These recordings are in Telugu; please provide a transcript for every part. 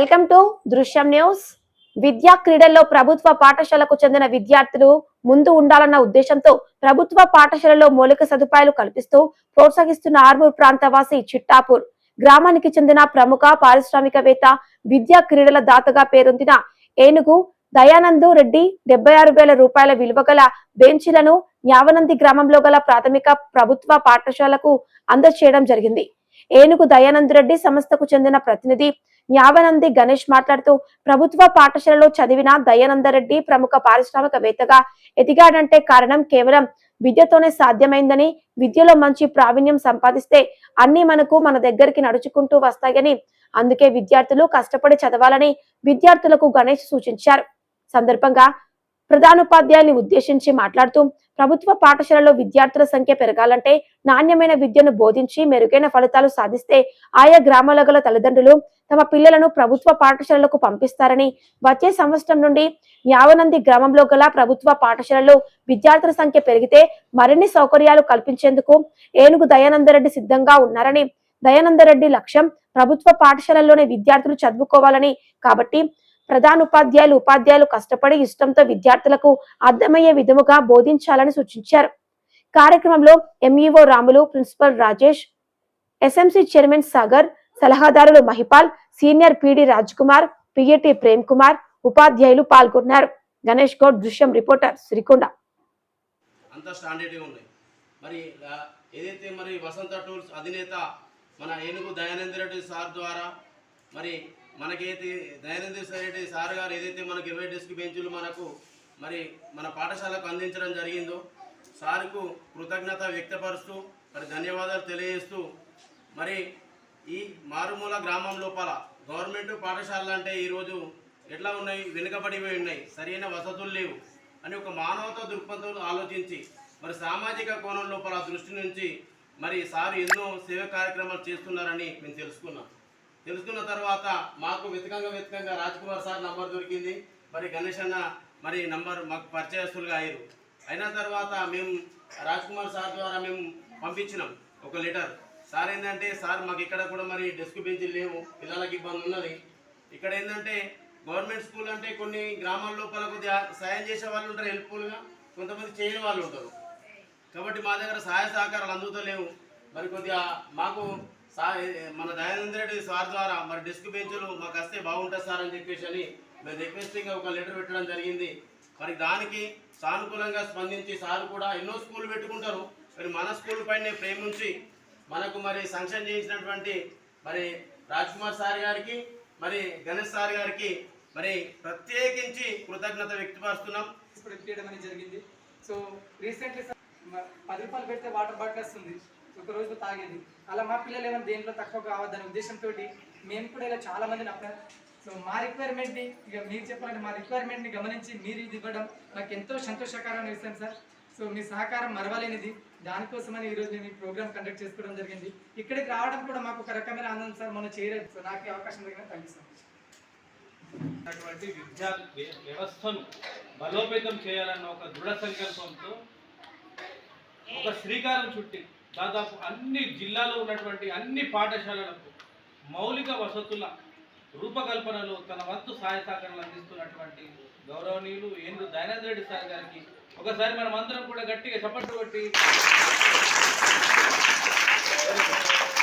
వెల్కమ్ టు దృశ్యం న్యూస్. విద్యా క్రీడల్లో ప్రభుత్వ పాఠశాలకు చెందిన విద్యార్థులు ముందు ఉండాలన్న ఉద్దేశంతో ప్రభుత్వ పాఠశాలలో మౌలిక సదుపాయాలు కల్పిస్తూ ప్రోత్సహిస్తున్న ఆర్మూర్ ప్రాంతవాసి చిట్టాపూర్. గ్రామానికి చెందిన ప్రముఖ పారిశ్రామికవేత్త విద్యా క్రీడల దాతగా పేరొందిన ఏనుగు దయానందు రెడ్డి డెబ్బై ఆరు వేల రూపాయల విలువ గల బెంచీలను న్యావనంది గ్రామంలో గల ప్రాథమిక ప్రభుత్వ పాఠశాలకు అందజేయడం జరిగింది. ఏనుగు దయానందరెడ్డి సంస్థకు చెందిన ప్రతినిధి యావనంది గణేష్ మాట్లాడుతూ ప్రభుత్వ పాఠశాలలో చదివిన దయానందరెడ్డి ప్రముఖ పారిశ్రామికవేత్తగా ఎదిగాడంటే కారణం కేవలం విద్యతోనే సాధ్యమైందని విద్యలో మంచి ప్రావీణ్యం సంపాదిస్తే అన్ని మనకు మన దగ్గరికి నడుచుకుంటూ వస్తాయని అందుకే విద్యార్థులు కష్టపడి చదవాలని విద్యార్థులకు గణేష్ సూచించారు. సందర్భంగా ప్రధానోపాధ్యాయుని ఉద్దేశించి మాట్లాడుతూ ప్రభుత్వ పాఠశాలలో విద్యార్థుల సంఖ్య పెరగాలంటే నాణ్యమైన విద్యను బోధించి మెరుగైన ఫలితాలు సాధిస్తే ఆయా గ్రామాల గల తల్లిదండ్రులు తమ పిల్లలను ప్రభుత్వ పాఠశాలలకు పంపిస్తారని వచ్చే సంవత్సరం నుండి న్యావనంది గ్రామంలో గల ప్రభుత్వ పాఠశాలలో విద్యార్థుల సంఖ్య పెరిగితే మరిన్ని సౌకర్యాలు కల్పించేందుకు ఏనుగు దయానందరెడ్డి సిద్ధంగా ఉన్నారని దయానందరెడ్డి లక్ష్యం ప్రభుత్వ పాఠశాలల్లోనే విద్యార్థులు చదువుకోవాలని కాబట్టి ప్రధానోపాధ్యాయులు ఉపాధ్యాయులు కష్టపడి ఇష్టంతో విద్యార్థులకు అర్థమయ్యే విధముగా బోధించాలని సూచించారు. కార్యక్రమంలో M E O Ramulu principal Rajesh S M C chairman Sagar సలహాదారులు Mahipal senior P D Raj Kumar P A T Prem Kumar ఉపాధ్యాయులు పాల్గొన్నారు. గణేష్ గౌడ్ దృశ్యం రిపోర్టర్ శ్రీకొండ అంత స్టాండర్డ్గా ఉన్నాయి. మరి ఏదైతే మరి వసంత టూల్స్ అధినేత మన ఏనుగు దయానంద రెడ్డి సార్ ద్వారా మరి మనకైతే దయానంద రెడ్డి సార్ గారు ఏదైతే మనకు ఇరవై డెస్క్ బెంచులు మనకు మరి మన పాఠశాలకు అందించడం జరిగిందో సార్కు కృతజ్ఞత వ్యక్తపరుస్తూ మరి ధన్యవాదాలు తెలియజేస్తూ మరి ఈ మారుమూల గ్రామం లోపల గవర్నమెంట్ పాఠశాలలు అంటే ఈరోజు ఎట్లా ఉన్నాయి? వెనుకబడిపోయి ఉన్నాయి. సరైన వసతులు లేవు అని ఒక మానవతా దృక్పథం ఆలోచించి మరి సామాజిక కోణం లోపల దృష్టి నుంచి మరి సార్ ఎన్నో సేవ కార్యక్రమాలు చేస్తున్నారని మేము తెలుసుకున్నాం. తెలుసుకున్న తర్వాత మాకు వెతకంగా వెతకంగా రాజ్ కుమార్ సార్ నంబర్ దొరికింది. మరి గణేష్ అన్న మరి నంబర్ మాకు పరిచయస్తులుగా అయ్యారు. అయిన తర్వాత మేము రాజ్ కుమార్ సార్ ద్వారా మేము పంపించినాం ఒక లెటర్. సార్ ఏంటంటే సార్ మాకు ఇక్కడ కూడా మరి డెస్క్ బెంచ్లు లేవు పిల్లలకి ఇబ్బంది ఉన్నది. ఇక్కడ ఏంటంటే గవర్నమెంట్ స్కూల్ అంటే కొన్ని గ్రామాల లోపల కొద్దిగా సాయం చేసే వాళ్ళు ఉంటారు హెల్ప్ఫుల్గా. కొంతమంది చేయని వాళ్ళు ఉంటారు. కాబట్టి మా దగ్గర సహాయ సహకారాలు అందుతలేవు. మరి కొద్దిగా మాకు సార్ మన దయానంద రెడ్డి సార్ ద్వారా మరి డిస్క్ బెంచ్లు మాకు వస్తే బాగుంటుంది సార్ అని చెప్పేసి అని మేము రిక్వెస్టింగ్ ఒక లెటర్ పెట్టడం జరిగింది. మరి దానికి సానుకూలంగా స్పందించి సార్ కూడా ఎన్నో స్కూల్ పెట్టుకుంటారు. మరి మన స్కూల్ పైనే ప్రేమించి మనకు మరి సంక్షన్ చేయించినటువంటి మరి రాజ్ కుమార్ సార్ గారికి మరి గణేష్ సార్ గారికి మరి ప్రత్యేకించి కృతజ్ఞత వ్యక్తపరుస్తున్నాం. ఇప్పుడు చేయడం అనేది జరిగింది. సో రీసెంట్లీ సార్ పది రూపాయలు పెడితే వాటర్ బాటిల్ వస్తుంది. ఒక రోజు తాగేది. అలా మా పిల్లలు ఏమైనా దేంట్లో తక్కువ కావద్దనే ఉద్దేశంతో మేము కూడా ఇలా చాలా మందిని అప్లై సో మా రిక్వైర్మెంట్ని ఇక మీరు చెప్పాలంటే మా రిక్వైర్మెంట్ని గమనించి మీరు ఇది ఇవ్వడం నాకు ఎంతో సంతోషకరమైన విషయం సార్. సో మీ సహకారం మరవలేనిది. దానికోసమని ఈరోజు నేను ఈ ప్రోగ్రామ్ కండక్ట్ చేసుకోవడం జరిగింది. ఇక్కడికి రావడం కూడా మాకు ఒక రకమైన ఆనందం సార్. మనం చేయలేదు. సో నాకు అవకాశం దొరికిన థ్యాంక్ సార్. ఉన్నటువంటి విద్యా వ్యవస్థను బలోపేతం చేయాలన్న ఒక దృఢ సంకల్పంతో ఒక శ్రీకారం చుట్టి దాదాపు అన్ని జిల్లాలో ఉన్నటువంటి అన్ని పాఠశాలలకు మౌలిక వసతుల రూపకల్పనలో తన వంతు సహాయ సహకారాలు అందిస్తున్నటువంటి గౌరవనీయులు ఏనుగు దయానంద రెడ్డి సార్ గారికి ఒకసారి మనం అందరం కూడా గట్టిగా చప్పట్లు కొట్టి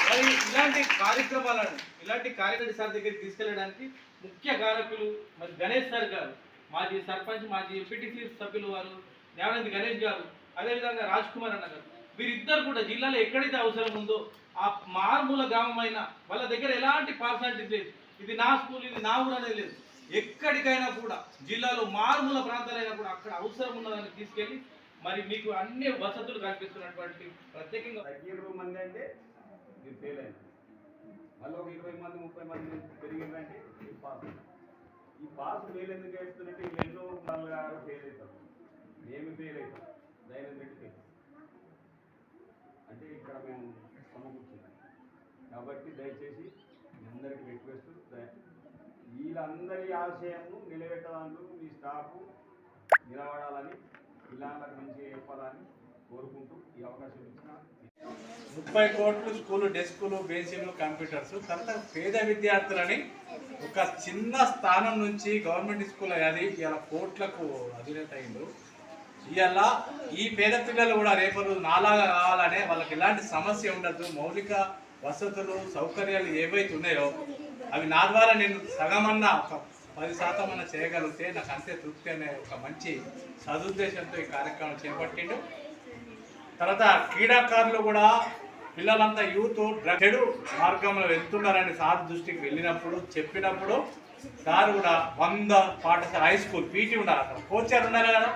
మరి ఇలాంటి కార్యక్రమాలను ఇలాంటి కార్యదర్శి సార్ దగ్గరికి తీసుకెళ్ళడానికి ముఖ్య కారకులు మరి గణేష్ సార్ గారు మాజీ సర్పంచ్ మాజీ ఎంపీటీసీ సభ్యులు వారు న్యాయనంది గణేష్ గారు అదేవిధంగా రాజ్ కుమార్ అన్న గారు. వీరిద్దరు కూడా జిల్లాలో ఎక్కడైతే అవసరం ఉందో ఆ మారుమూల గ్రామమైన వాళ్ళ దగ్గర ఎలాంటి పార్సాలిటీస్ లేదు. ఇది నా స్కూల్ ఇది నా ఊరు అనేది లేదు. ఎక్కడికైనా కూడా జిల్లాలో మారుమూల ప్రాంతాలైనా కూడా అక్కడ అవసరం ఉన్నదాన్ని తీసుకెళ్ళి మరి మీకు అన్ని వసతులు కల్పిస్తున్నటువంటి ప్రత్యేకంగా ఇరవై మంది అంటే మీరు ఫెయిల్ అయింది మళ్ళీ ఒక ఇరవై మంది ముప్పై మంది పెరిగిందంటే ఈ పాస్ ఈ పాస్ ఫెయిల్ ఎందుకు వేస్తున్నట్టు వీళ్ళు ఎన్నో మళ్ళీ ఫెయిల్ అవుతారు. మేము ఫెయిల్ అవుతాం. దైనం ఫెయిల్ ఇక్కడ మేము సమకూర్చున్నాం కాబట్టి దయచేసి మీ అందరికి రిక్వెస్ట్ వీళ్ళందరి ఆశయంను నిలబెట్టడానికి మీ స్టాఫ్ నిలబడాలని పిల్లలకు మంచిగా చెప్పాలని కోరుకుంటూ ఈ అవకాశం ఇచ్చిన ముప్పై కోట్లు స్కూలు డెస్కులు బేసిన్లు కంప్యూటర్స్ తర్వాత పేద విద్యార్థులని ఒక చిన్న స్థానం నుంచి గవర్నమెంట్ స్కూల్ అది ఇలా కోట్లకు అధినేత అయిండు. ఇవాళ ఈ పేద పిల్లలు కూడా రేపు రోజు నాలాగా కావాలనే వాళ్ళకి ఎలాంటి సమస్య ఉండదు. మౌలిక వసతులు సౌకర్యాలు ఏవైతే ఉన్నాయో అవి నా ద్వారా నేను సగమన్నా ఒక పది శాతం అన్న చేయగలిగితే నాకు అంతే తృప్తి అనే ఒక మంచి సదుద్దేశంతో ఈ కార్యక్రమం చేపట్టిండు. తర్వాత క్రీడాకారులు కూడా పిల్లలంతా యూత్ డ్రగ్ చెడు మార్గంలో వెళ్తున్నారని సార్ దృష్టికి వెళ్ళినప్పుడు చెప్పినప్పుడు సార్ కూడా వంద పాఠశాల హై స్కూల్ పీటీ ఉండాలి అక్కడ కోచర్ ఉండాలి కదా?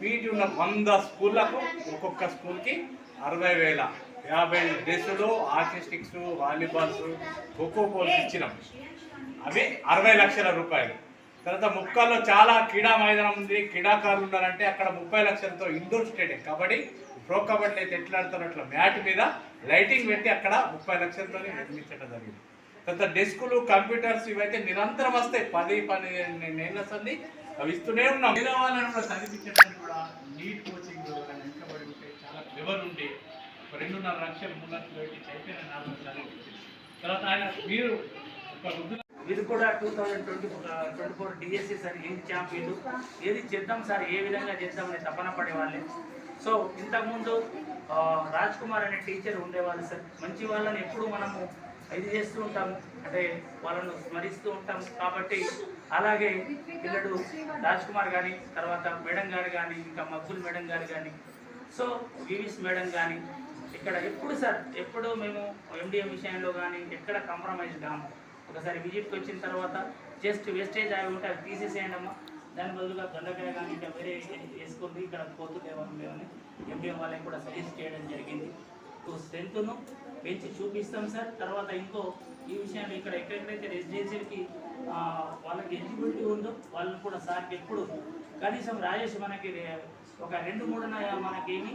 పీటీ ఉన్న వంద స్కూళ్ళకు ఒక్కొక్క స్కూల్కి అరవై వేల. యాభై డ్రెస్సులు ఆర్టిస్టిక్స్ వాలీబాల్స్ ఖోఖో పోల్స్ ఇచ్చినాం. అవి అరవై లక్షల రూపాయలు. తర్వాత ముక్కల్లో చాలా క్రీడా మైదానం ఉంది క్రీడాకారులు ఉన్నారంటే అక్కడ ముప్పై లక్షలతో indoor stadium. Kabaddi pro kabaddi అయితే ఎట్లా ఆడుతున్నట్లు మ్యాట్ మీద లైటింగ్ పెట్టి అక్కడ ముప్పై లక్షలతో నిర్మించడం జరిగింది. తర్వాత డెస్కులు కంప్యూటర్స్ ఇవైతే నిరంతరం వస్తాయి. పది పదిహేను నెలల సంది అవి ఇస్తూనే ఉన్నాం. వేరే వాళ్ళని కూడా చదివించడానికి కూడా నీట్ కోచింగ్ వెనుకబడి ఉంటే చాలా క్లెవర్ ఉండి ఒక రెండున్నర లక్షలు మూడు లక్షలు పెట్టి చైతన్య నాలుగు చదివించింది తర్వాత ఆయన మీరు ఒక వృద్ధుల ఇది కూడా two thousand twenty twenty four DSC sir ఏం ఛాంపియన్ ఏది చేద్దాం సార్? ఏ విధంగా చేద్దామని తపన పడేవాళ్ళే. సో ఇంతకుముందు రాజ్ కుమార్ అనే టీచర్ ఉండేవాళ్ళు సార్. మంచి వాళ్ళని ఎప్పుడు మనము ఇది చేస్తూ ఉంటాం. అంటే వాళ్ళను స్మరిస్తూ ఉంటాం. కాబట్టి అలాగే పిల్లడు రాజ్ కుమార్ కానీ తర్వాత మేడం గారు కానీ ఇంకా మగ్గుల్ మేడం గారు కానీ సో వివిస్ మేడం కానీ ఇక్కడ ఎప్పుడు సార్ ఎప్పుడు మేము ఎండిఎం విషయంలో కానీ ఎక్కడ కాంప్రమైజ్ కాము. ఒకసారి విజిట్కి వచ్చిన తర్వాత జస్ట్ వేస్టేజ్ అవి ఉంటే అవి తీసేసేయండి అమ్మా. దాని బదులుగా దొండకాయ కానీ ఇంకా వేరే వేసుకుంది ఇక్కడ పోతు లేవని లేవని ఎండిఎం వాళ్ళకి కూడా సజెస్ట్ చేయడం జరిగింది. టూ స్ట్రెంత్ను పెంచి చూపిస్తాం సార్. తర్వాత ఇంకో ఈ విషయం ఇక్కడ ఎక్కడెక్కడైతే రెసిడెన్షియల్కి వాళ్ళకి ఎలిజిబిలిటీ ఉందో వాళ్ళని కూడా సార్కి ఎప్పుడు కనీసం రాజేష్ మనకి ఒక రెండు మూడు మనకి ఏమి